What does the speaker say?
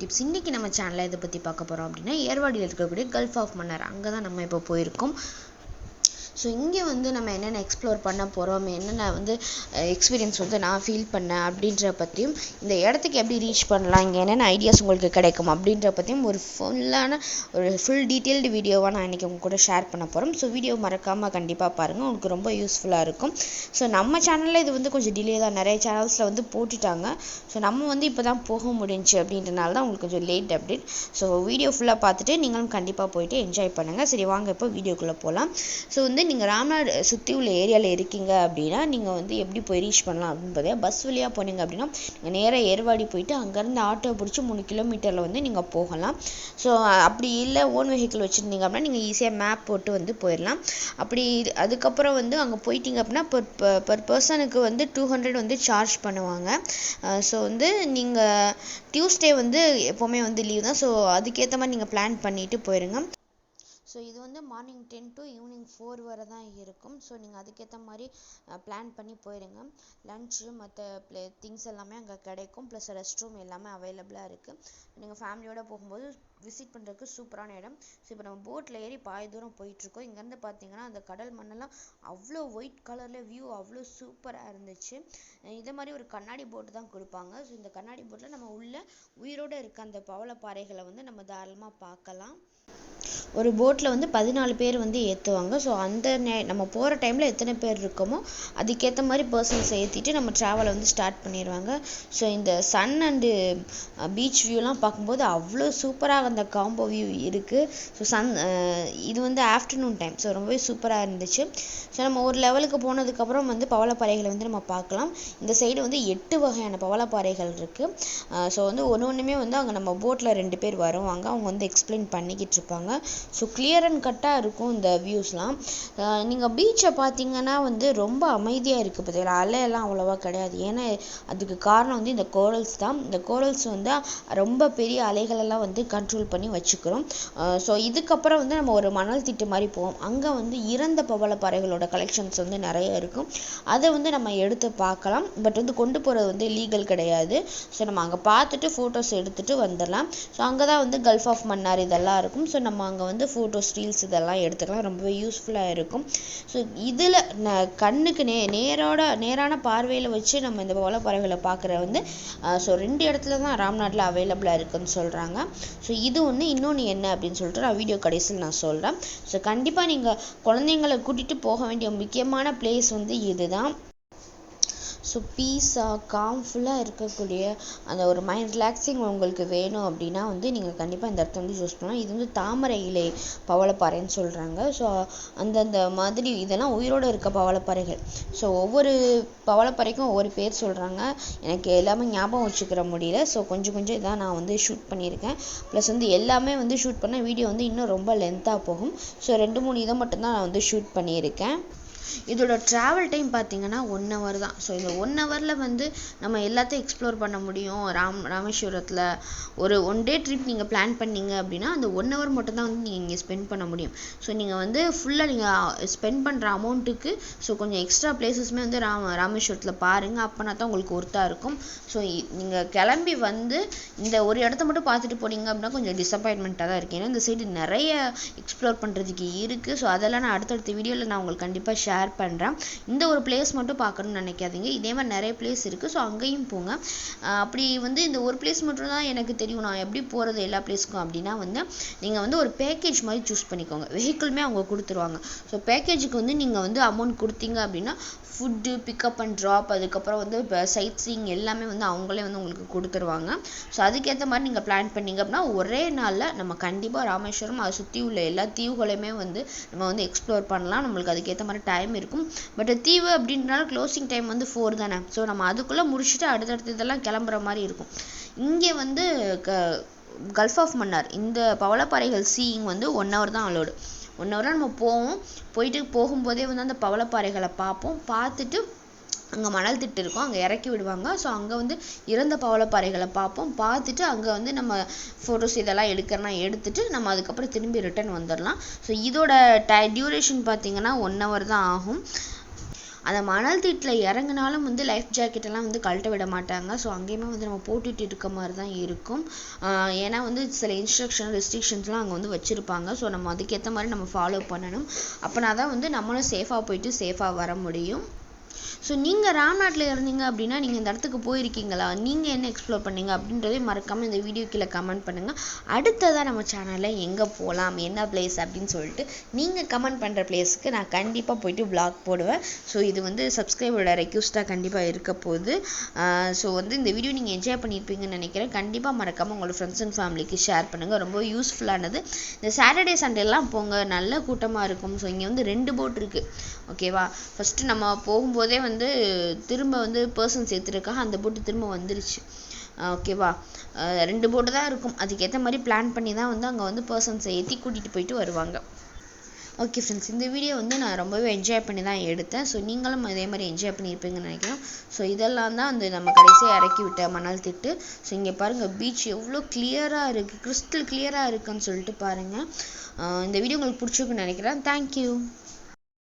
Tips இன்றைக்கி நம்ம சேனலில் இதை பற்றி பார்க்க போகிறோம் அப்படின்னா ஏர்வாடியில் இருக்கக்கூடிய கல்ஃப் ஆஃப் மன்னர் அங்கே தான் நம்ம இப்போ போயிருக்கோம். ஸோ இங்கே வந்து நம்ம என்னென்ன எக்ஸ்ப்ளோர் பண்ண போகிறோம் என்னென்ன வந்து எக்ஸ்பீரியன்ஸ் வந்து நான் ஃபீல் பண்ணேன் அப்படின்ற பற்றியும் இந்த இடத்துக்கு எப்படி ரீச் பண்ணலாம் இங்கே என்னென்ன ஐடியாஸ் உங்களுக்கு கிடைக்கும் அப்படின்ற பற்றியும் ஒரு ஃபுல்லான ஒரு ஃபுல் டீட்டெயில்டு வீடியோவாக நான் இன்றைக்கி உங்கள் கூட ஷேர் பண்ண போகிறோம் ஸோ வீடியோ மறக்காமல் கண்டிப்பாக பாருங்கள் உங்களுக்கு ரொம்ப யூஸ்ஃபுல்லாக இருக்கும். ஸோ நம்ம சேனலில் இது வந்து கொஞ்சம் டிலே தான். நிறைய சேனல்ஸில் வந்து போட்டுட்டாங்க. ஸோ நம்ம வந்து இப்போ தான் போக முடிஞ்சுச்சு அப்படின்றனால தான் உங்களுக்கு கொஞ்சம் லேட் அப்டேட் ஸோ வீடியோ ஃபுல்லாக பார்த்துட்டு நீங்களும் கண்டிப்பாக போயிட்டு என்ஜாய் பண்ணுங்கள் சரி வாங்க இப்போ வீடியோக்குள்ளே போகலாம் ஸோ வந்து வந்து நீங்கள் ராம்நாடு சுற்றி உள்ள ஏரியாவில் இருக்கீங்க அப்படின்னா நீங்கள் வந்து எப்படி போய் ரீச் பண்ணலாம் அப்படின்னு பார்த்தீங்கன்னா பஸ் வழியாக போனீங்க அப்படின்னா நீங்கள் நேராக ஏர்வாடி போயிட்டு அங்கேருந்து ஆட்டோ பிடிச்சி மூணு கிலோமீட்டரில் வந்து நீங்கள் போகலாம். ஸோ அப்படி இல்லை ஓன் வெஹிக்கிள் வச்சுருந்தீங்க அப்படின்னா நீங்கள் ஈஸியாக மேப் போட்டு வந்து போயிடலாம். அப்படி அதுக்கப்புறம் வந்து அங்கே போயிட்டீங்க அப்படின்னா பர் பர் பர்சனுக்கு வந்து டூ ஹண்ட்ரட் வந்து சார்ஜ் பண்ணுவாங்க. ஸோ வந்து நீங்கள் டியூஸ்டே வந்து எப்போவுமே வந்து லீவ் தான். ஸோ அதுக்கேற்ற மாதிரி நீங்கள் பிளான் பண்ணிட்டு போயிருங்க. ஸோ இது வந்து morning ten to evening four வரை தான் இருக்கும். ஸோ நீங்கள் அதுக்கேற்ற மாதிரி பிளான் பண்ணி போயிடுங்க லன்ச்சு மற்ற ப்ளே திங்ஸ் எல்லாமே அங்கே கிடைக்கும். ப்ளஸ் ரெஸ்ட் ரூம் எல்லாமே அவைலபிளாக இருக்குது நீங்கள் ஃபேமிலியோடு போகும்போது விசிட் பண்ணுறதுக்கு சூப்பரான இடம். ஸோ இப்போ நம்ம போட்டில் ஏறி பாதி தூரம் போயிட்டுருக்கோம். இங்கேருந்து பார்த்தீங்கன்னா அந்த கடல் மண்ணெல்லாம் அவ்வளோ ஒயிட் கலரில் வியூ அவ்வளோ சூப்பராக இருந்துச்சு. இதே மாதிரி ஒரு கண்ணாடி போட்டு தான் கொடுப்பாங்க. ஸோ இந்த கண்ணாடி போட்டில் நம்ம உள்ள உயிரோடு இருக்க அந்த பவளப்பாறைகளை வந்து நம்ம தாராளமாக பார்க்கலாம். ஒரு போட்டில் வந்து பதினாலு பேர் வந்து ஏற்றுவாங்க ஸோ அந்த நே நம்ம போகிற டைமில் எத்தனை பேர் இருக்கோமோ அதுக்கேற்ற மாதிரி பர்சன்ஸ் ஏற்றிட்டு நம்ம ட்ராவலை வந்து ஸ்டார்ட் பண்ணிடுவாங்க ஸோ இந்த சன் அண்டு பீச் வியூலாம் பார்க்கும்போது அவ்வளோ சூப்பராக அந்த காம்போ வியூ இருக்குது ஸோ சன் இது வந்து ஆஃப்டர்நூன் டைம் ஸோ ரொம்பவே சூப்பராக இருந்துச்சு. ஸோ நம்ம ஒரு லெவலுக்கு போனதுக்கப்புறம் வந்து பவளப்பாறைகளை வந்து நம்ம பார்க்கலாம். இந்த சைடு வந்து எட்டு வகையான பவளப்பாறைகள் இருக்குது ஸோ வந்து ஒன்று ஒன்றுமே வந்து அங்கே நம்ம போட்டில் ரெண்டு பேர் வருவாங்க. அவங்க வந்து எக்ஸ்பிளைன் பண்ணிக்கிட்டு இருப்பாங்க. ஸோ கிளியர் அண்ட் கட்டாக இருக்கும் இந்த வியூஸ்லாம் நீங்கள் பீச்சை பார்த்தீங்கன்னா வந்து ரொம்ப அமைதியாக இருக்குது பார்த்தீங்களா அலையெல்லாம் அவ்வளோவா கிடையாது. ஏன்னா அதுக்கு காரணம் வந்து இந்த கோரல்ஸ் தான். இந்த கோரல்ஸ் வந்து ரொம்ப பெரிய அலைகளெல்லாம் வந்து கண்ட்ரோல் பண்ணி வச்சுக்கிறோம். ஸோ இதுக்கப்புறம் வந்து நம்ம ஒரு மணல் திட்டு மாதிரி போவோம். அங்கே வந்து இறந்த பவளப்பாறைகளோட கலெக்ஷன்ஸ் வந்து நிறைய இருக்கும். அதை வந்து நம்ம எடுத்து பார்க்கலாம். பட் வந்து கொண்டு போகிறது வந்து லீகல் கிடையாது. ஸோ நம்ம அங்கே பார்த்துட்டு ஃபோட்டோஸ் எடுத்துகிட்டு வந்துடலாம். ஸோ அங்கே தான் வந்து கல்ஃப் ஆஃப் மன்னார் இதெல்லாம் இருக்கும். ஸோ நம்ம அங்கே வந்து ஃபோட்டோஸ் ரீல்ஸ் இதெல்லாம் எடுத்துக்கலாம். ரொம்பவே யூஸ்ஃபுல்லாக இருக்கும். ஸோ இதில் ந கண்ணுக்கு நே நேரோட நேரான பார்வையில் வச்சு நம்ம இந்த பவளப்பாறைகளை பார்க்குற வந்து ஸோ ரெண்டு இடத்துல தான் ராம்நாட்டில் அவைலபிளாக இருக்குதுன்னு சொல்கிறாங்க ஸோ இது ஒன்று இன்னொன்று என்ன அப்படின்னு சொல்லிட்டு நான் வீடியோ கடைசியில் நான் சொல்கிறேன் ஸோ கண்டிப்பாக நீங்கள் குழந்தைங்களை கூட்டிகிட்டு போக வேண்டிய முக்கியமான பிளேஸ் வந்து இதுதான். ஸோ பீஸாக காம்ஃபுல்லாக இருக்கக்கூடிய அந்த ஒரு மைண்ட் ரிலாக்ஸிங் உங்களுக்கு வேணும் அப்படின்னா வந்து நீங்கள் கண்டிப்பாக இந்த இடத்த வந்து சூஸ் பண்ணலாம். இது வந்து தாமரை இலை பவளப்பாறைன்னு சொல்கிறாங்க ஸோ அந்தந்த மாதிரி இதெல்லாம் உயிரோடு இருக்க பவளப்பாறைகள். ஸோ ஒவ்வொரு பவளப்பாறைக்கும் ஒவ்வொரு பேர் சொல்கிறாங்க எனக்கு எல்லாமே ஞாபகம் வச்சுக்கிற முடியல. ஸோ கொஞ்சம் கொஞ்சம் இதான் நான் வந்து ஷூட் பண்ணியிருக்கேன். ப்ளஸ் வந்து எல்லாமே வந்து ஷூட் பண்ணால் வீடியோ வந்து இன்னும் ரொம்ப லென்த்தாக போகும். ஸோ ரெண்டு மூணு இதை மட்டும்தான் நான் வந்து ஷூட் பண்ணியிருக்கேன். இதோட ட்ராவல் டைம் பார்த்தீங்கன்னா ஒன் ஹவர் தான். ஸோ இந்த ஒன் ஹவரில் வந்து நம்ம எல்லாத்தையும் எக்ஸ்ப்ளோர் பண்ண முடியும். ராம் ராமேஸ்வரத்தில் ஒரு ஒன் டே ட்ரிப் நீங்கள் பிளான் பண்ணீங்க அப்படின்னா அந்த ஒன் ஹவர் மட்டும் தான் வந்து நீங்கள் இங்கே ஸ்பெண்ட் பண்ண முடியும். ஸோ நீங்கள் வந்து ஃபுல்லாக நீங்கள் ஸ்பெண்ட் பண்ணுற அமௌண்ட்டுக்கு ஸோ கொஞ்சம் எக்ஸ்ட்ரா பிளேசஸ்மே வந்து ராம ராமேஸ்வரத்தில் பாருங்கள் அப்போனா தான் உங்களுக்கு ஒர்த்தாக இருக்கும். ஸோ நீங்கள் கிளம்பி வந்து இந்த ஒரு இடத்த மட்டும் பார்த்துட்டு போனீங்க அப்படின்னா கொஞ்சம் டிசப்பாயின்மெண்ட்டாக தான் இருக்குது ஏன்னா இந்த சைடு நிறைய எக்ஸ்ப்ளோர் பண்ணுறதுக்கு இருக்குது ஸோ அதெல்லாம் நான் அடுத்தடுத்த வீடியோவில் நான் உங்களுக்கு கண்டிப்பாக ஷேர் ஷேர் பண்ணுறேன் இந்த ஒரு பிளேஸ் மட்டும் பார்க்கணும்னு நினைக்காதீங்க. இதே மாதிரி நிறைய பிளேஸ் இருக்குது ஸோ அங்கேயும் போங்க. அப்படி வந்து இந்த ஒரு பிளேஸ் மட்டும் தான் எனக்கு தெரியும். நான் எப்படி போகிறது எல்லா பிளேஸ்க்கும் அப்படின்னா வந்து நீங்கள் வந்து ஒரு பேக்கேஜ் மாதிரி சூஸ் பண்ணிக்கோங்க. வெஹிக்கிளுமே அவங்க கொடுத்துருவாங்க. ஸோ பேக்கேஜுக்கு வந்து நீங்கள் வந்து அமௌண்ட் கொடுத்தீங்க அப்படின்னா ஃபுட்டு பிக்கப் அண்ட் ட்ராப் அதுக்கப்புறம் வந்து இப்போ சைட் சீங் எல்லாமே வந்து அவங்களே வந்து உங்களுக்கு கொடுத்துருவாங்க. ஸோ அதுக்கேற்ற மாதிரி நீங்கள் பிளான் பண்ணீங்க அப்படின்னா ஒரே நாளில் நம்ம கண்டிப்பாக ராமேஸ்வரம் அதை சுற்றி உள்ள எல்லா தீவுகளையுமே வந்து நம்ம வந்து எக்ஸ்ப்ளோர் பண்ணலாம். நம்மளுக்கு அதுக்கேற்ற மாதிரி டைம் இருக்கும். பட் தீவு அப்படின்றனால க்ளோசிங் டைம் வந்து ஃபோர் தானே. ஸோ நம்ம அதுக்குள்ளே முடிச்சுட்டு அடுத்தடுத்து இதெல்லாம் கிளம்புற மாதிரி இருக்கும். இங்கே வந்து க கல்ஃப் ஆஃப் மன்னார் இந்த பவளப்பாறைகள் சீயிங் வந்து ஒன் ஹவர் தான் அலோடு ஒன் ஹவராக நம்ம போவோம். போயிட்டு போகும்போதே வந்து அந்த பவளப்பாறைகளை பார்ப்போம். பார்த்துட்டு அங்கே மணல் திட்டு இருக்கும். அங்கே இறக்கி விடுவாங்க. ஸோ அங்கே வந்து இறந்த பவளப்பாறைகளை பார்ப்போம். பார்த்துட்டு அங்கே வந்து நம்ம ஃபோட்டோஸ் இதெல்லாம் எடுக்கிறனா எடுத்துட்டு நம்ம அதுக்கப்புறம் திரும்பி ரிட்டர்ன் வந்துடலாம் ஸோ இதோட டை டியூரேஷன் பார்த்தீங்கன்னா ஒன் ஹவர் தான் ஆகும். அந்த மணல் திட்டில் இறங்குனாலும் வந்து லைஃப் ஜாக்கெட்டெல்லாம் வந்து கழட்ட விட மாட்டாங்க. ஸோ அங்கேயுமே வந்து நம்ம போட்டுட்டு இருக்க மாதிரி தான் இருக்கும். ஏன்னா வந்து சில இன்ஸ்ட்ரக்ஷன் ரெஸ்ட்ரிக்ஷன்ஸ்லாம் அங்கே வந்து வச்சுருப்பாங்க. ஸோ நம்ம அதுக்கேற்ற மாதிரி நம்ம ஃபாலோ பண்ணணும். அப்போனா தான் வந்து நம்மளும் சேஃபாக போயிட்டு சேஃபாக வர முடியும். ஸோ நீங்கள் ராம்நாட்டில் இருந்தீங்க அப்படின்னா நீங்கள் இந்த இடத்துக்கு போயிருக்கீங்களா? நீங்கள் என்ன எக்ஸ்ப்ளோர் பண்ணீங்க அப்படின்றதே மறக்காமல் இந்த வீடியோ கீழே கமெண்ட் பண்ணுங்கள் அடுத்ததாக நம்ம சேனலில் எங்கே போகலாம் என்ன பிளேஸ் அப்படின்னு சொல்லிட்டு நீங்கள் கமெண்ட் பண்ணுற பிளேஸ்க்கு நான் கண்டிப்பாக போயிட்டு vlog போடுவேன். ஸோ இது வந்து சப்ஸ்கிரைபரோட ரெக்வஸ்ட்டாக கண்டிப்பாக இருக்க போகுது. ஸோ வந்து இந்த வீடியோ நீங்கள் என்ஜாய் பண்ணியிருப்பீங்கன்னு நினைக்கிறேன். கண்டிப்பாக மறக்காமல் உங்களோட ஃப்ரெண்ட்ஸ் அண்ட் ஃபேமிலிக்கு ஷேர் பண்ணுங்கள் ரொம்ப யூஸ்ஃபுல்லானது இந்த சாட்டர்டே சண்டேலாம் போங்க. நல்ல கூட்டமாக இருக்கும். ஸோ இங்கே வந்து ரெண்டு போட் இருக்குது ஓகேவா ஃபஸ்ட்டு நம்ம போகும்போது வந்து திரும்ப வந்து பர்சன்ஸ் ஏற்றுறதுக்காக அந்த போட்டு திரும்ப வந்துருச்சு. ஓகேவா ரெண்டு போட்டு தான் இருக்கும். அதுக்கேற்ற மாதிரி பிளான் பண்ணி தான் வந்து அங்கே வந்து பர்சன்ஸை ஏற்றி கூட்டிகிட்டு போயிட்டு வருவாங்க. ஓகே ஃப்ரெண்ட்ஸ் இந்த வீடியோ வந்து நான் ரொம்பவே என்ஜாய் பண்ணி தான் எடுத்தேன். ஸோ நீங்களும் அதே மாதிரி என்ஜாய் பண்ணியிருப்பீங்கன்னு நினைக்கிறேன். ஸோ இதெல்லாம் தான் அந்த நம்ம கடைசியாக இறக்கி விட்ட மணல் திட்டு. ஸோ இங்கே பாருங்கள் பீச் எவ்வளோ கிளியராக இருக்குது கிறிஸ்டல் கிளியராக இருக்குன்னு சொல்லிட்டு பாருங்கள் இந்த வீடியோ உங்களுக்கு பிடிச்சிருக்குன்னு நினைக்கிறேன். தேங்க்யூ